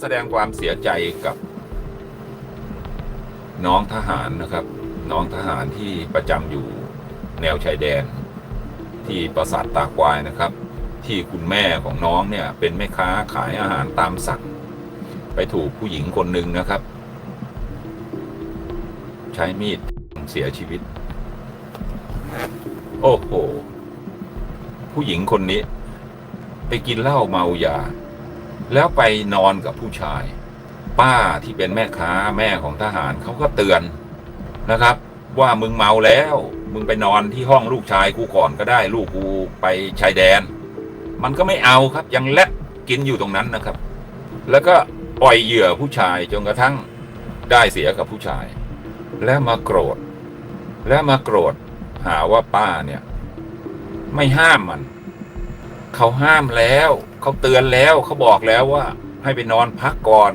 แสดงความเสียใจกับ น้องทหารนะครับ น้องทหารที่ประจำอยู่แนวชายแดน ที่ปราสาทตากวายนะครับ ที่คุณแม่ของน้องเนี่ย เป็นแม่ค้าขายอาหารตามสั่งไปถูกผู้หญิงคนหนึ่งนะครับ ใช้มีดเสียชีวิต โอ้โห ผู้หญิงคนนี้ ไปกินเหล้าเมายา แล้วไปนอนกับผู้ชาย ป้าที่เป็นแม่ค้าแม่ของทหารเขาก็เตือนนะครับ ว่ามึงเมาแล้ว มึงไปนอนที่ห้องลูกชายกูก่อนก็ได้ ลูกกูไปชายแดน มันก็ไม่เอาครับยังแลบกินอยู่ตรงนั้นนะครับ แล้วก็ปล่อยเหยื่อผู้ชายจนกระทั่งได้เสียกับผู้ชาย แล้วมาโกรธ แล้วมาโกรธหาว่าป้าเนี่ย ไม่ห้ามมัน เขาห้ามแล้ว เขาเตือนแล้วเขาบอกแล้วว่า ให้ไปนอนพักก่อน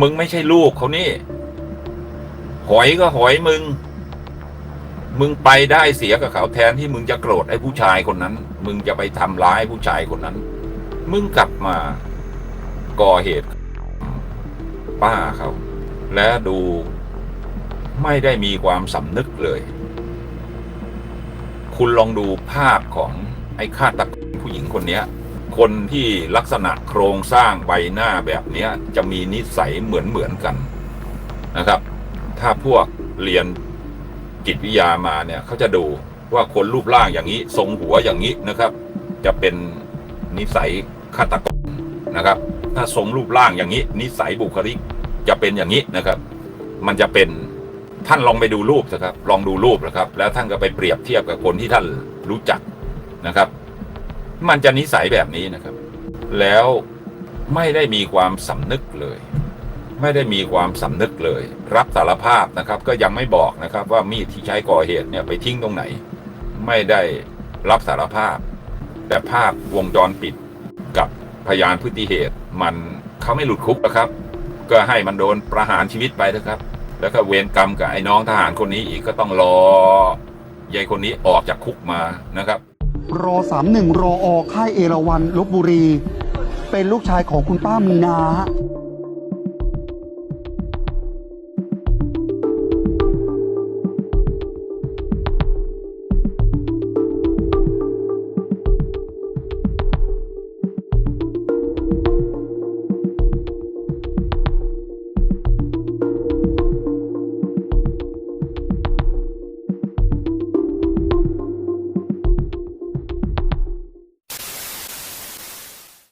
มึงไม่ใช่ลูกเขานี่ หอยก็หอยมึง มึงไปได้เสียกับเขาแทนที่มึงจะโกรธไอ้ผู้ชายคนนั้น มึงจะไปทำร้ายผู้ชายคนนั้น มึงกลับมาก่อเหตุ ป้าเขา และดูไม่ได้มีความสำนึกเลย คุณลองดูภาพของไอ้ฆาตกร ผู้หญิงคนเนี้ยคนที่ลักษณะโครงสร้างใบหน้าแบบเนี้ยจะมีนิสัยเหมือนเหมือนๆกันนะครับ ถ้าพวกเรียนจิตวิทยามาเนี่ยเขาจะดูว่าคนรูปร่างอย่างนี้ ทรงหัวอย่างนี้นะครับ จะเป็นนิสัยฆาตกรนะครับ ถ้าทรงรูปร่างอย่างนี้ นิสัยบุคลิกจะเป็นอย่างนี้นะครับ มันจะเป็นท่านลองไปดูรูปนะครับ ลองดูรูปนะครับ แล้วท่านก็ไปเปรียบเทียบกับคนที่ท่านรู้จักนะครับ มันจะนิสัยแบบนี้นะครับ แล้วไม่ได้มีความสำนึกเลย ไม่ได้มีความสำนึกเลย รับสารภาพนะครับ ก็ยังไม่บอกนะครับว่ามีดที่ใช้ก่อเหตุเนี่ยไปทิ้งตรงไหน ไม่ได้รับสารภาพ แต่ภาพวงจรปิดกับพยานพฤติเหตุ มันเขาไม่หลุดคุกนะครับ ก็ให้มันโดนประหารชีวิตไปนะครับ แล้วก็เวรกรรมกับไอ้น้องทหารคนนี้อีกก็ต้องรอยายคนนี้ออกจากคุกมานะครับ รอสามหนึ่งรออค่ายเอราวันลบบุรี เป็นลูกชายของคุณป้ามีนา